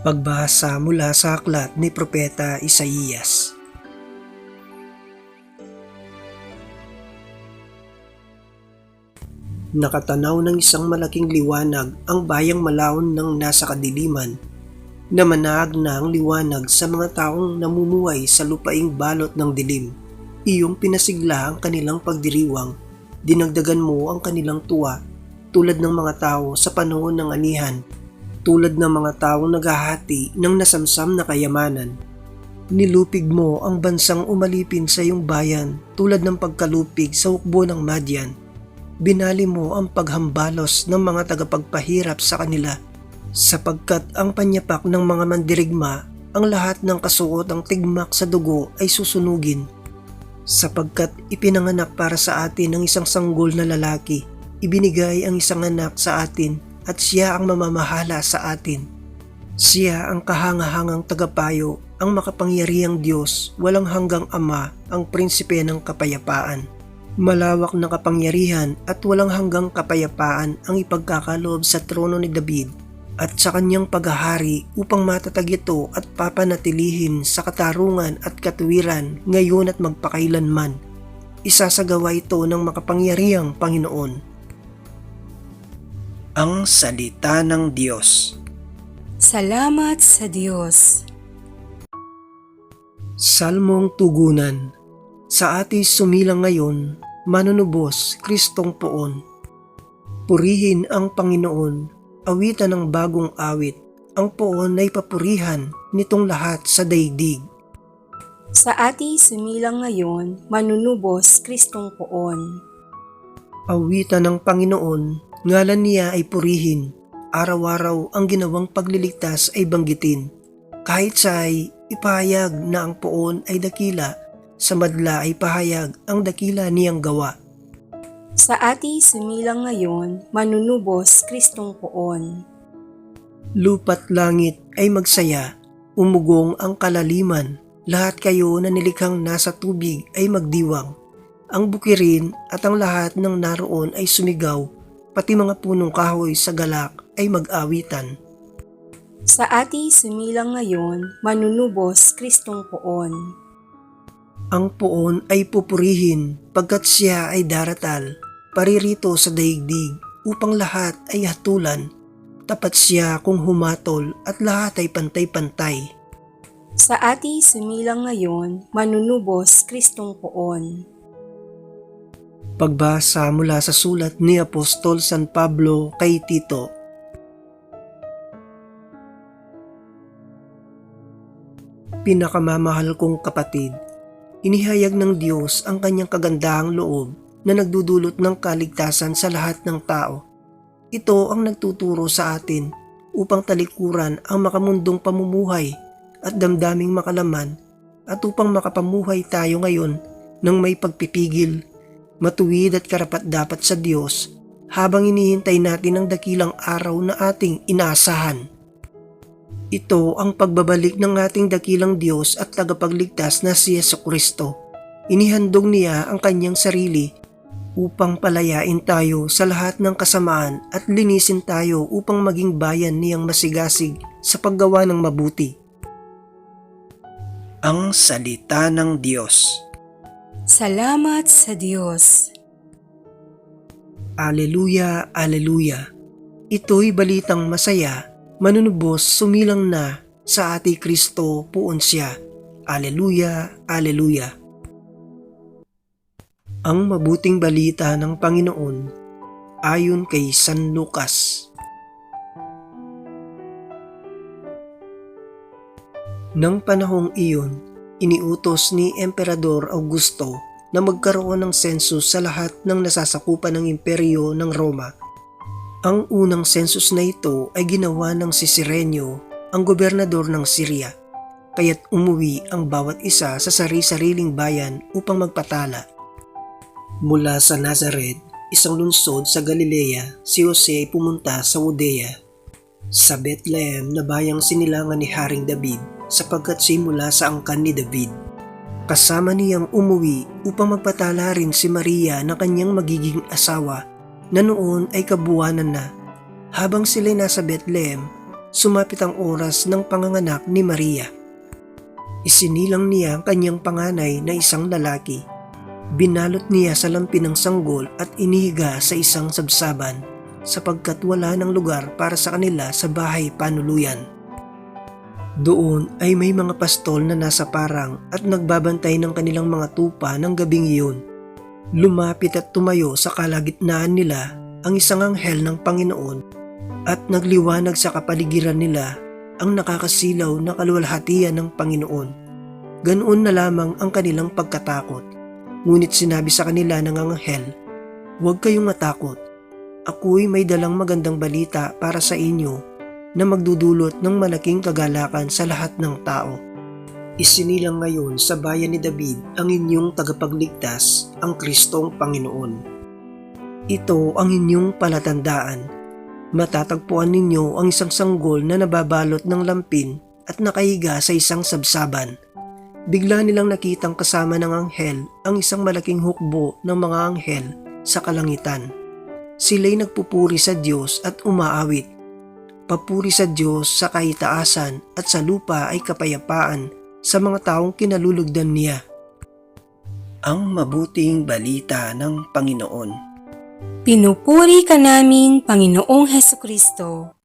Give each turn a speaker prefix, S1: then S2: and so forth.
S1: Pagbasa mula sa aklat ni Propeta Isaías. Nakatanaw ng isang malaking liwanag ang bayang malaon ng nasa kadiliman. Namanag na ang liwanag sa mga taong namumuhay sa lupaing balot ng dilim. Iyong pinasigla ang kanilang pagdiriwang. Dinagdagan mo ang kanilang tuwa tulad ng mga tao sa panahon ng anihan tulad ng mga taong naghahati ng nasamsam na kayamanan. Nilupig mo ang bansang umalipin sa iyong bayan tulad ng pagkalupig sa hukbo ng Madian. Binali mo ang paghambalos ng mga tagapagpahirap sa kanila sapagkat ang panyapak ng mga mandirigma ang lahat ng kasuot ang tigmak sa dugo ay susunugin sapagkat ipinanganak para sa atin ang isang sanggol na lalaki ibinigay ang isang anak sa atin at siya ang mamamahala sa atin. Siya ang kahangahangang tagapayo, ang makapangyarihang Diyos, walang hanggang Ama, ang prinsipe ng kapayapaan. Malawak na kapangyarihan at walang hanggang kapayapaan ang ipagkakaloob sa trono ni David at sa kanyang paghahari upang matatag ito at papanatilihin sa katarungan at katuwiran ngayon at magpakailanman. Isasagawa ito ng makapangyarihang Panginoon ang salita ng Diyos.
S2: Salamat sa Diyos.
S1: Salmong Tugunan Sa ati sumilang ngayon, manunubos, Kristong poon. Purihin ang Panginoon, awitan ng bagong awit, ang poon ay papurihan nitong lahat sa daigdig.
S2: Sa ati sumilang ngayon, manunubos Kristong poon.
S1: Awitan ng Panginoon, ngalan niya ay purihin. Araw-araw ang ginawang pagliligtas ay banggitin. Kahit sa ay ipahayag na ang poon ay dakila, sa madla ay pahayag ang dakila niyang gawa.
S2: Sa ati sumilang ngayon, manunubos Kristong poon.
S1: Lupat langit ay magsaya, umugong ang kalaliman, lahat kayo na nilikhang nasa tubig ay magdiwang. Ang bukirin at ang lahat ng naroon ay sumigaw, pati mga punong kahoy sa galak ay mag-awitan.
S2: Sa ati sumilang ngayon, manunubos Kristong poon.
S1: Ang poon ay pupurihin pagkat siya ay daratal, paririto sa daigdig upang lahat ay hatulan. Tapat siya kung humatol at lahat ay pantay-pantay.
S2: Sa ati sumilang ngayon, manunubos Kristong poon.
S1: Pagbasa mula sa sulat ni Apostol San Pablo kay Tito. Pinakamamahal kong kapatid, inihayag ng Diyos ang kanyang kagandahang loob na nagdudulot ng kaligtasan sa lahat ng tao. Ito ang nagtuturo sa atin upang talikuran ang makamundong pamumuhay at damdaming makalaman at upang makapamuhay tayo ngayon ng may pagpipigil matuwid at karapat dapat sa Diyos habang inihintay natin ang dakilang araw na ating inaasahan. Ito ang pagbabalik ng ating dakilang Diyos at tagapagligtas na si Yeso Kristo. Inihandog niya ang kanyang sarili upang palayain tayo sa lahat ng kasamaan at linisin tayo upang maging bayan niyang masigasig sa paggawa ng mabuti. Ang Salita ng Diyos
S2: Salamat sa Diyos.
S1: Aleluya, Aleluya. Ito'y balitang masaya, manunubos sumilang na sa ati Kristo puon siya. Aleluya, Aleluya. Ang mabuting balita ng Panginoon ayon kay San Lucas. Nang panahong iyon, iniutos ni Emperador Augusto na magkaroon ng census sa lahat ng nasasakupan ng imperyo ng Roma. Ang unang census na ito ay ginawa ng si Sirenio, ang gobernador ng Syria, kaya't umuwi ang bawat isa sa sari-sariling bayan upang magpatala. Mula sa Nazareth, isang lungsod sa Galilea, si Jose ay pumunta sa Judea. Sa Bethlehem na bayang sinilangan ni Haring David sapagkat siya mula sa angkan ni David. Kasama niyang umuwi upang magpatala rin si Maria na kanyang magiging asawa na noon ay kabuwanan na. Habang sila'y nasa Bethlehem, sumapit ang oras ng panganganak ni Maria. Isinilang niya ang kanyang panganay na isang lalaki. Binalot niya sa lampi ng sanggol at inihiga sa isang sabsaban sapagkat wala ng lugar para sa kanila sa bahay panuluyan. Doon ay may mga pastol na nasa parang at nagbabantay ng kanilang mga tupa ng gabing iyon. Lumapit at tumayo sa kalagitnaan nila ang isang anghel ng Panginoon at nagliwanag sa kapaligiran nila ang nakakasilaw na kaluwalhatian ng Panginoon. Ganoon na lamang ang kanilang pagkatakot. Ngunit sinabi sa kanila ng anghel, Huwag kayong matakot. Ako'y may dalang magandang balita para sa inyo na magdudulot ng malaking kagalakan sa lahat ng tao. Isinilang ngayon sa bayan ni David ang inyong tagapagligtas, ang Kristong Panginoon. Ito ang inyong palatandaan. Matatagpuan ninyo ang isang sanggol na nababalot ng lampin at nakahiga sa isang sabsaban. Bigla nilang nakitang kasama ng anghel ang isang malaking hukbo ng mga anghel sa kalangitan. Sila'y nagpupuri sa Diyos at umaawit. Papuri sa Diyos sa kaitaasan at sa lupa ay kapayapaan sa mga taong kinalulugdan niya. Ang mabuting balita ng Panginoon.
S2: Pinupuri ka namin, Panginoong Heso Kristo.